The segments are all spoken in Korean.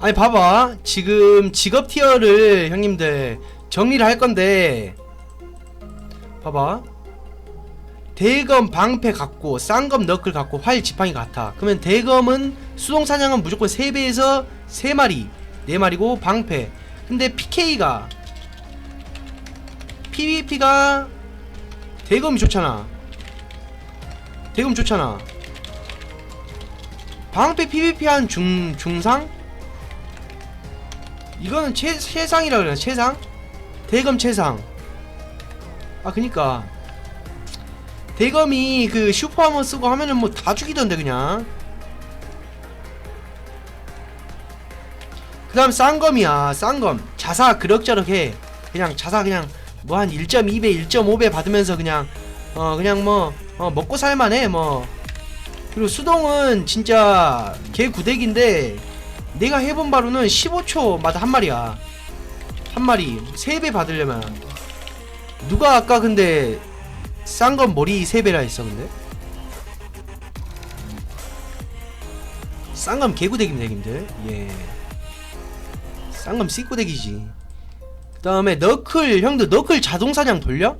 아니 봐봐. 지금 직업 티어를 형님들 정리를 할 건데. 봐봐. 대검 방패 같고 쌍검 너클 같고 활 지팡이 같아. 그러면 대검은 수동 사냥은 무조건 3배에서 3마리 4마리고 방패. 근데 PK가 PVP가 대검이 좋잖아. 대검 좋잖아. 방패 PVP 한 중, 중상? 이거는 최, 최상이라 그래요. 최상? 대검 최상. 아 그니까. 대검이 그 슈퍼하머 쓰고 하면은 뭐 다 죽이던데 그냥. 그 다음 쌍검이야 쌍검. 자사 그럭저럭 해. 그냥 자사 그냥 뭐 한 1.2배 1.5배 받으면서 그냥 어 그냥 뭐 어, 먹고 살만해 뭐. 그리고 수동은 진짜 개 구대기인데 내가 해본 바로는 15초마다 한 마리야. 한 마리. 3배 받으려면. 누가 아까 근데 싼 건 머리 3배라 했어 근데? 싼건 개구대기입니다 형님들. 예. 싼건 씨구대기지. 그 다음에 너클 형들 너클 자동사냥 돌려?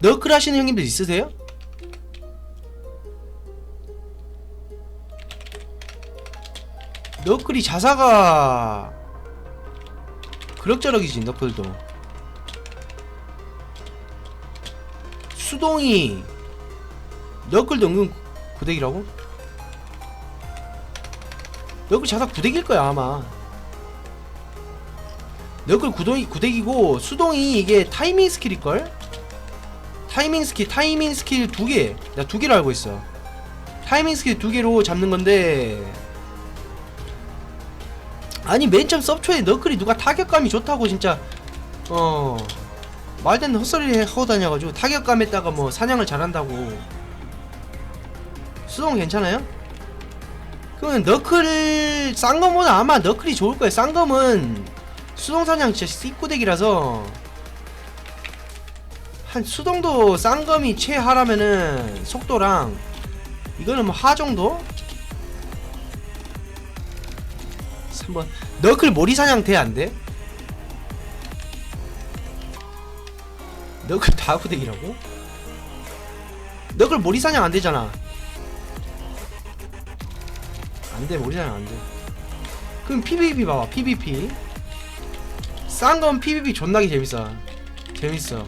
너클 하시는 형님들 있으세요? 너클이 자사가 그럭저럭이지 너클도 수동이 너클도 은근 구대기라고? 너클 자사 구대기일 거야 아마 너클 구동이, 구대기고 수동이 이게 타이밍 스킬일걸? 타이밍 스킬 타이밍 스킬 두개 나 두 개로 알고 있어 타이밍 스킬 두 개로 잡는 건데 아니 맨 처음 섭초에 너클이 누가 타격감이 좋다고 진짜. 어. 말된 헛소리 하고 다녀가지고 타격감에다가 뭐 사냥을 잘한다고. 수동 괜찮아요? 그러면 너클 쌍검보다 아마 너클이 좋을 거예요. 쌍검은 수동 사냥 진짜 씨꾸대기라서. 한 수동도 쌍검이 최하라면은 속도랑 이거는 뭐 하 정도? 3번 너클 모리 사냥 돼 안 돼? 너클 다 후대기라고? 너클 모리 사냥 안 되잖아. 안 돼, 모리 사냥 안 돼. 그럼 PVP 봐봐, PVP. 싼 건 PVP 존나게 재밌어. 재밌어.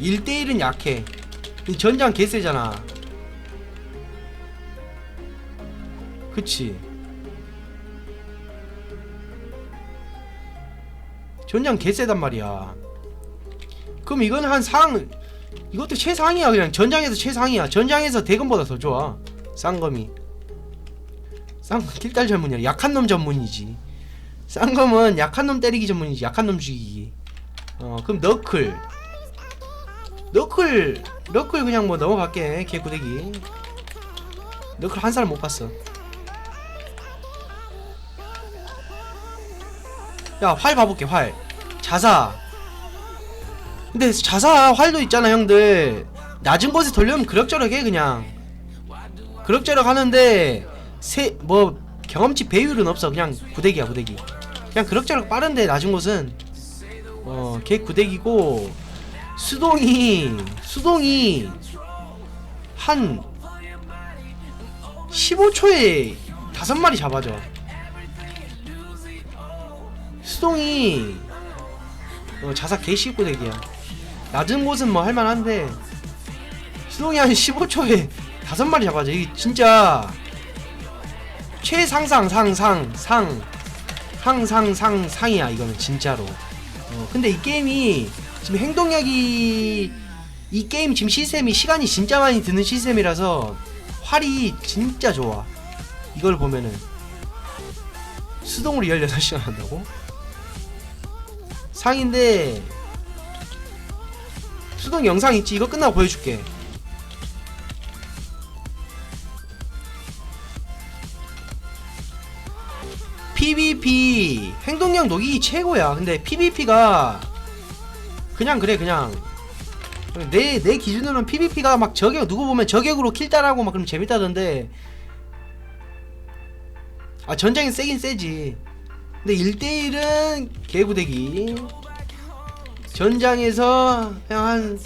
1대1은 약해. 이 전장 개세잖아. 그치. 전장 개세단 말이야. 그럼 이건 한 상, 이것도 최상이야. 그냥 전장에서 최상이야. 전장에서 대검보다 더 좋아. 쌍검이. 쌍검 킬딸 전문이야. 약한 놈 전문이지. 쌍검은 약한 놈 때리기 전문이지. 약한 놈 죽이기. 어, 그럼 너클. 너클, 너클 그냥 뭐 넘어갈게. 개구대기. 너클 한 사람 못 봤어. 야, 활 봐볼게, 활. 자사. 근데 자사 활도 있잖아, 형들. 낮은 곳에 돌려면 그럭저럭 해, 그냥. 그럭저럭 하는데, 세, 뭐, 경험치 배율은 없어. 그냥 구대기야, 구대기. 그냥 그럭저럭 빠른데, 낮은 곳은. 어, 걔 구대기고, 수동이, 수동이, 한, 15초에 다섯 마리 잡아줘. 수동이 어, 자사 개시고 대기야. 낮은 곳은 뭐 할만한데 수동이 한 15초에 다섯 마리 잡아줘. 이게 진짜 최상상 상상 상 상상상 상이야 이거는 진짜로. 어, 근데 이 게임이 지금 행동력이 이 게임 지금 시스템이 시간이 진짜 많이 드는 시스템이라서 활이 진짜 좋아. 이걸 보면은 수동으로 18시간 한다고? 상인데 수동 영상 있지? 이거 끝나고 보여줄게. PVP 행동력 녹이기 최고야. 근데 PVP가 그냥 그래 그냥. 내, 내 기준으로는 PVP가 막 저격 누구 보면 저격으로 킬 따라하고 막 그럼 재밌다던데. 아 전장이 세긴 세지 근데 1대1은 개구대기 전장에서 그냥 한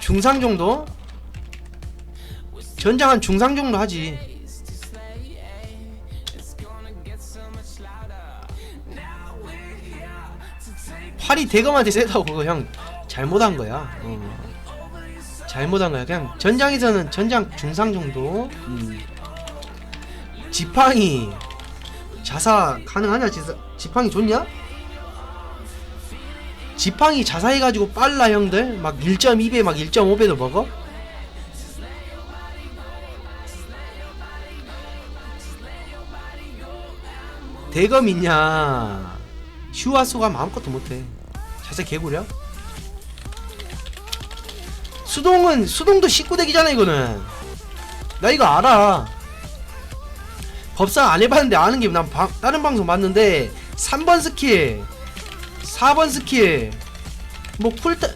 중상 정도? 전장 한 중상 정도 하지 팔이 대검한테 세다고 그거 형 잘못한 거야 어. 잘못한 거야 그냥 전장에서는 전장 중상 정도 음. 지팡이 자사 가능하냐 지팡이 좋냐? 지팡이 자사해가지고 빨라 형들 막 1.2배 막 1.5배도 먹어? 대검 있냐 슈와수가 마음껏도 못해 자세 개구려? 수동은 수동도 19덱이잖아 이거는 나 이거 알아 법상 안 해봤는데 아는 게 난 다른 방송 봤는데 3번 스킬 4번 스킬 뭐 풀타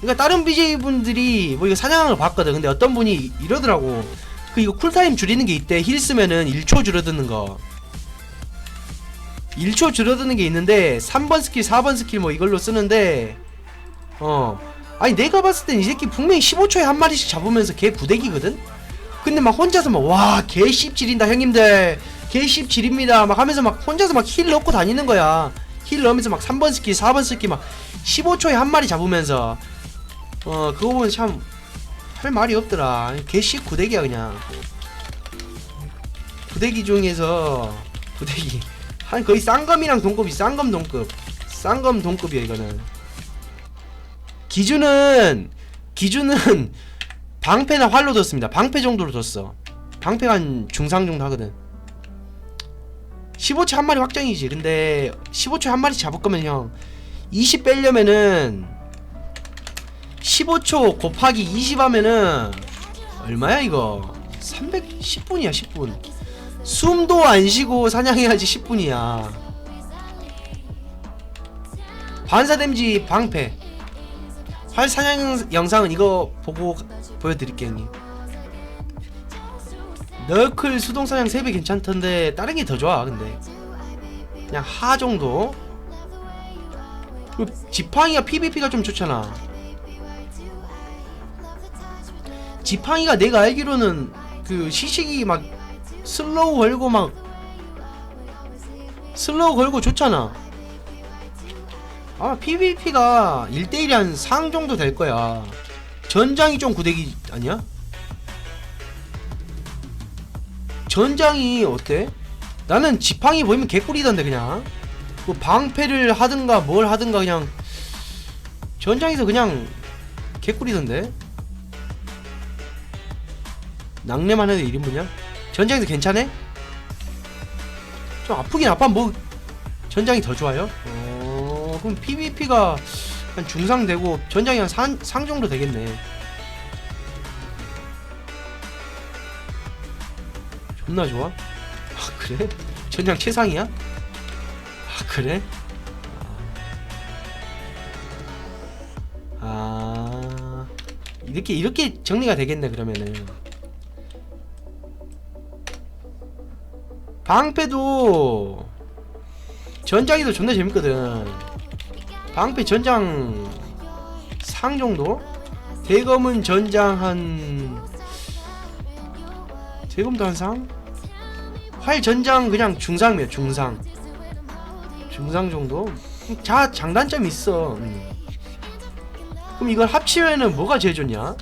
그러니까 다른 BJ 분들이 뭐 이거 사냥을 봤거든. 근데 어떤 분이 이러더라고. 그 이거 쿨타임 줄이는 게 있대. 힐 쓰면은 1초 줄어드는 거. 1초 줄어드는 게 있는데 3번 스킬 4번 스킬 뭐 이걸로 쓰는데 어. 아니 내가 봤을 땐 이 새끼 분명히 15초에 한 마리씩 잡으면서 걔 부대기거든 근데 막 혼자서 막 와 개 씹질인다 형님들. 개 씹질입니다. 막 하면서 막 혼자서 막 힐 넣고 다니는 거야. 힐 넣으면서 막 3번 스킬 4번 스킬 막 15초에 한 마리 잡으면서. 어 그거 보면 참 할 말이 없더라. 개씹 구대기야 그냥. 구대기 중에서 구대기. 한 거의 쌍검이랑 동급이 쌍검 동급. 쌍검 동급이야 이거는. 기준은 기준은 방패나 활로 뒀습니다. 방패 정도로 뒀어. 방패가 한 중상 정도 하거든. 15초 한 마리 확정이지. 근데 15초에 한 마리 잡을 거면 형 20 빼려면은 15초 곱하기 20 하면은 얼마야 이거? 310분이야 10분. 숨도 안 쉬고 사냥해야지 10분이야. 반사 데미지 방패. 활 사냥 영상은 이거 보고 보여드릴게요. 형님 너클 수동 사냥 3배 괜찮던데 다른 게 더 좋아 근데. 그냥 하 정도. 지팡이가 PVP가 좀 좋잖아. 지팡이가 내가 알기로는 그 시식이 막 슬로우 걸고 막 슬로우 걸고 좋잖아. 아마 PVP가 1대1이 한상 정도 될 거야 전장이 좀 구대기 아니야? 전장이 어때? 나는 지팡이 보이면 개꿀이던데 그냥 뭐 방패를 하든가 뭘 하든가 그냥 전장에서 그냥 개꿀이던데 낙뢰만 해도 1인분이야? 전장에서 괜찮아? 좀 아프긴 아파 뭐 전장이 더 좋아요? 어 그럼 PVP가 한 중상 되고 전장이 한 상, 상 정도 되겠네 존나 좋아? 아 그래? 전장 최상이야? 아 그래? 아 이렇게 이렇게 정리가 되겠네 그러면은 방패도 전장이 도 존나 재밌거든 방패 전장 상 정도? 대검은 전장 한 대검도 한 상? 활 전장 그냥 중상이야 중상 중상 정도? 자 장단점이 있어 음. 그럼 이걸 합치면은 뭐가 제일 좋냐?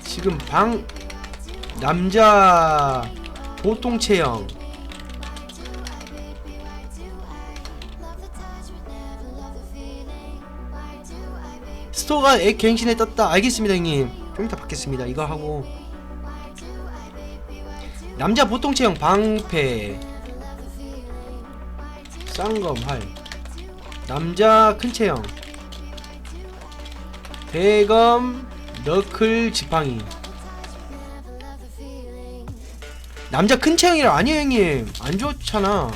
지금 방 남자 보통 체형 스토어가 액 갱신에 떴다. 알겠습니다 형님. 좀 이따 받겠습니다. 이거 하고. 남자 보통 체형 방패. 쌍검 활 남자 큰 체형. 대검 너클 지팡이. 남자 큰 체형이라 아니에요 형님. 안 좋잖아.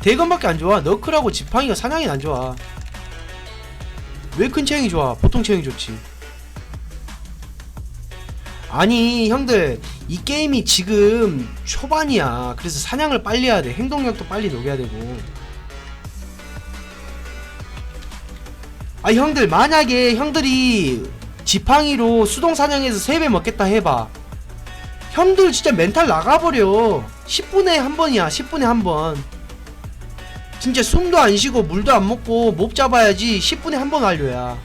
대검밖에 안 좋아. 너클하고 지팡이가 사냥이 안 좋아 왜 큰 체형이 좋아? 보통 체형이 좋지. 아니 형들 이 게임이 지금 초반이야. 그래서 사냥을 빨리 해야 돼. 행동력도 빨리 녹여야 되고. 아 형들 만약에 형들이 지팡이로 수동 사냥해서 3배 먹겠다 해봐. 형들 진짜 멘탈 나가버려. 10분에 한 번이야 10분에 한번 진짜 숨도 안 쉬고 물도 안 먹고 몹 잡아야지 10분에 한 번 완료야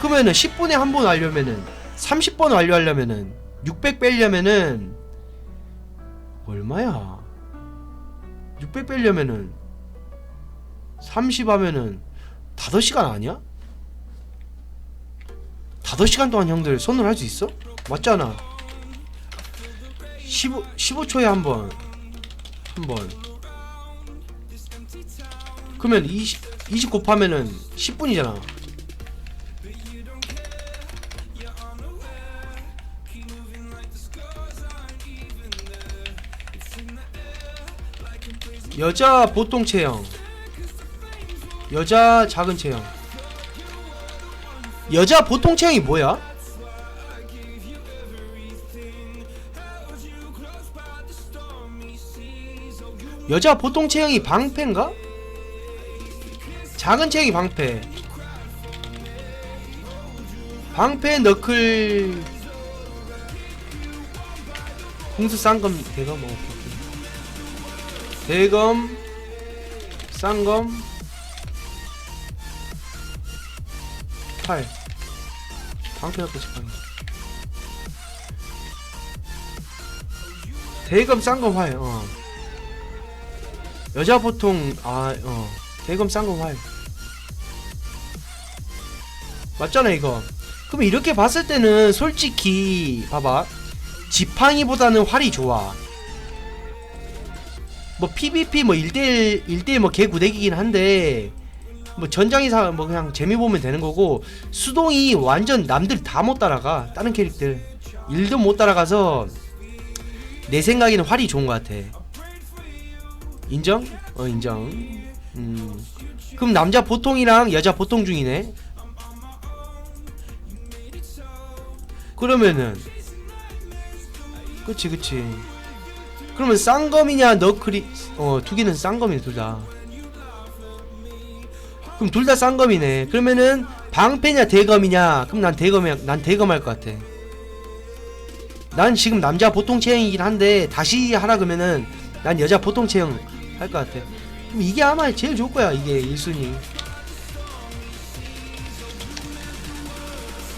그러면은 10분에 한 번 완료면은 30번 완료하려면은 600 빼려면은 얼마야 600 빼려면은 30 하면은 5시간 아니야? 5시간 동안 형들 손으로 할수 있어? 맞잖아 15, 15초에 한 번. 한 번. 그러면 20, 20 곱하면은 10분이잖아. 여자 보통 체형. 여자 작은 체형. 여자 보통 체형이 뭐야? 여자 보통 체형이 방패인가? 작은 체형이 방패. 방패 너클 공수 쌍검 대검 어 대검 쌍검 팔. 방패 너클 지팡이 대검 쌍검 활 어. 여자 보통 아어 대검 쌍검 활 맞잖아 이거. 그럼 이렇게 봤을 때는 솔직히 봐봐. 지팡이보다는 활이 좋아. 뭐 PVP 뭐 1대1 1대1 뭐 개구대기긴 한데 뭐 전장이사 뭐 그냥 재미 보면 되는 거고 수동이 완전 남들 다 못 따라가 다른 캐릭들. 일도 못 따라가서 내 생각에는 활이 좋은 것 같아. 인정? 어 인정 음. 그럼 남자 보통이랑 여자 보통 중이네. 그러면은 그치 그치. 그러면 쌍검이냐 너클이 어 두 개는 쌍검이네 둘 다. 그럼 둘 다 쌍검이네. 그러면은 방패냐 대검이냐? 그럼 난 대검이 난 대검 할 것 같아. 난 지금 남자 보통 체형이긴 한데 다시 하라 그러면은 난 여자 보통 체형 할 것 같아 그럼 이게 아마 제일 좋을 거야 이게 1순위.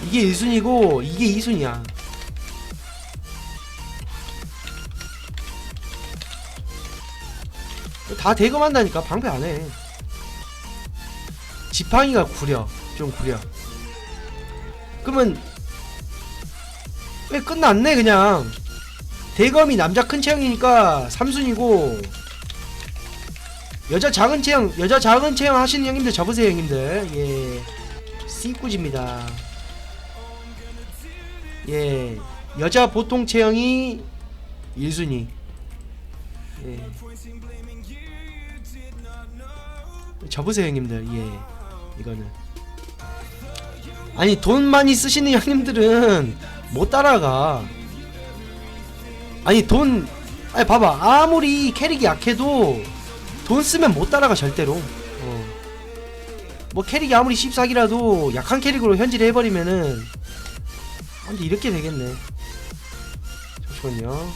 이게 1순위고 이게 2순위야. 다 대검한다니까 방패 안해. 지팡이가 구려 좀 구려. 그러면 왜 끝났네 그냥. 대검이 남자 큰 체형이니까 3순위고 여자 작은 체형 여자 작은 체형 하시는 형님들 접으세요 형님들. 예. C꾸지입니다. 예. 여자 보통 체형이 1순위. 예. 접으세요 형님들. 예. 이거는. 아니 돈 많이 쓰시는 형님들은 못 따라가. 아니 돈 아니 봐봐. 아무리 캐릭이 약해도 돈 쓰면 못 따라가 절대로. 어. 뭐 캐릭이 아무리 14기라도 약한 캐릭으로 현질을 해버리면은 아, 근데 이렇게 되겠네. 잠시만요